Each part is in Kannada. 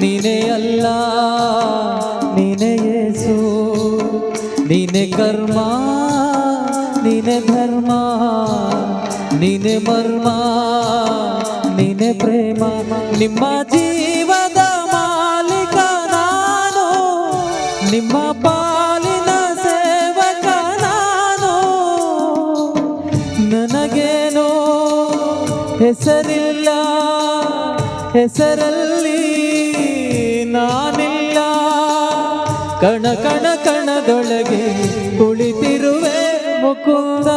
ನಿನೆಯಲ್ಲ ನಿನೆಯೇಸು ನಿನೆ ಕರ್ಮ, ನಿನೆ ಧರ್ಮ, ನಿನೆ ಮರ್ಮ, ನಿನೆ ಪ್ರೇಮ. ನಿಮ್ಮ ಜೀವದ ಮಾಲೀಕ ನಾನು, ನಿಮ್ಮ ಪಾಲಿನ ಸೇವಕ ನಾನು. ನನಗೇನೋ ಹೆಸರಿಲ್ಲ. ಹೆಸರಲ್ಲಿ ನಾನಿಲ್ಲ. ಕಣ ಕಣ ಕಣದೊಳಗೆ ಕುಳಿತಿರುವೆ ಮುಕುಂದ.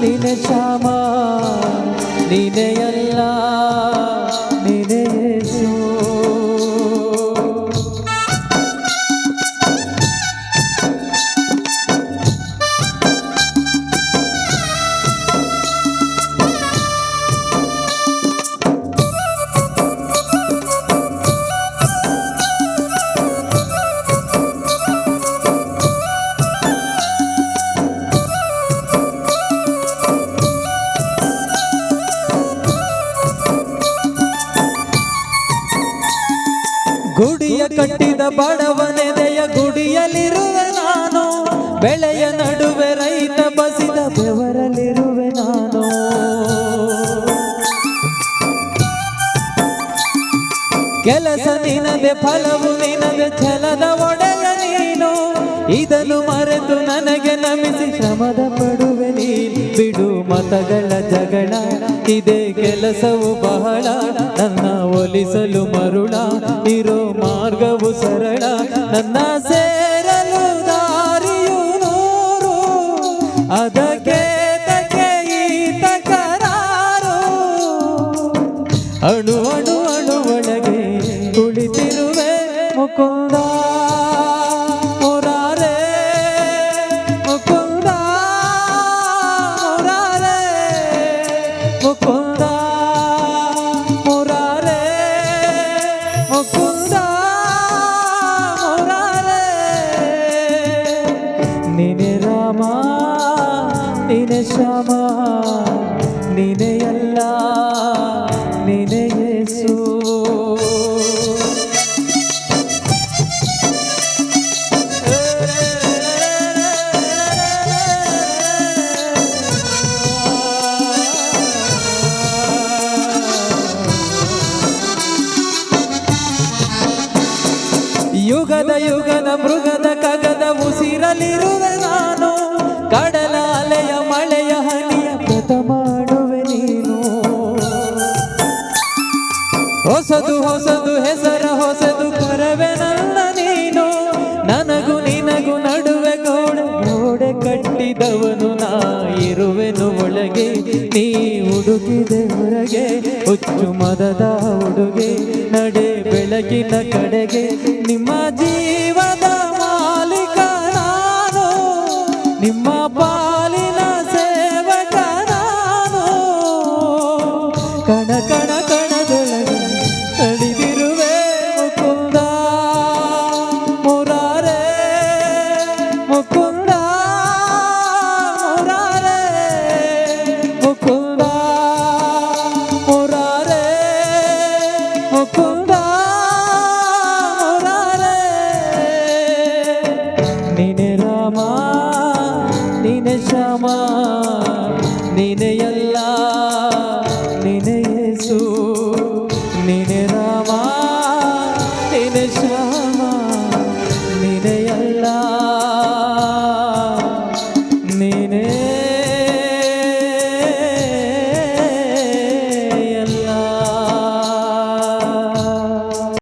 ನೀನೆ ಶ್ಯಾಮ ನೀನೆ ಕಟ್ಟಿದ ಬಡವನೆದೆಯ ಗುಡಿಯಲ್ಲಿರುವೆ ನಾನು. ಬೆಳೆಯ ನಡುವೆ ರೈತ ಬಸಿದ ಬೆವರಲ್ಲಿರುವೆ ನಾನು. ಕೆಲಸ ನಿನದೆ ಫಲವು ನಿನದೆ ಛಲದ ಒಡೆಯ ನೀನು. ಇದನ್ನು ಮರೆತು ನನಗೆ ನಮಿಸಿ ಶ್ರಮದ ಪಡುವೆ ಬಿಡು ಮತಗಳ ಜಗಳ. ಇದೇ ಕೆಲಸವು ಬಹಳ. ನನ್ನ ಒಲಿಸಲು ಮರುಳ. ಇರೋ ಮಾರ್ಗವು ಸರಳ. ನನ್ನ ಸೇರಲು ದಾರಿಯು ನೂರು. ಅದಕ್ಕೆ ತಕ್ಕೆ ಈತ ಕರಾರು. ಅಣು ಅಣು ಅಣು ಒಳಗೆ ಕುಳಿತಿರುವೆ ಮುಕುಂದ. ನೀನೆ ಶ್ಯಾಮ ನೀನೆ ಎಲ್ಲ ಯೇಸು. ಯುಗದ ಯುಗದ ಮೃಗದ ಕಗದ ಉಸಿರಲಿರುವೆ ಹೊಸದು ಹೊಸದು ಹೆಸರ ಹೊಸದು ಕರವೆ ನನ್ನ ನೀನು. ನನಗು ನಿನಗು ನಡುವೆ ಗೋಡೆ ಗೋಡೆ ಕಟ್ಟಿದವನು ನಾ. ಇರುವೆನು ಒಳಗೆ, ನೀ ಹುಡುಕಿದೆ ಹೊರಗೆ. ಹುಚ್ಚು ಮದದ ಹುಡುಗೆ, ನಡೆ ಬೆಳಗಿನ ಕಡೆಗೆ. ನಿಮ್ಮ ಜೀವದ ಮಾಲೀಕ ನಾನು. ನಿಮ್ಮ ಪಾಲಿನ ಸೇವಕ ನಾನು. ಕಣ ಕಣ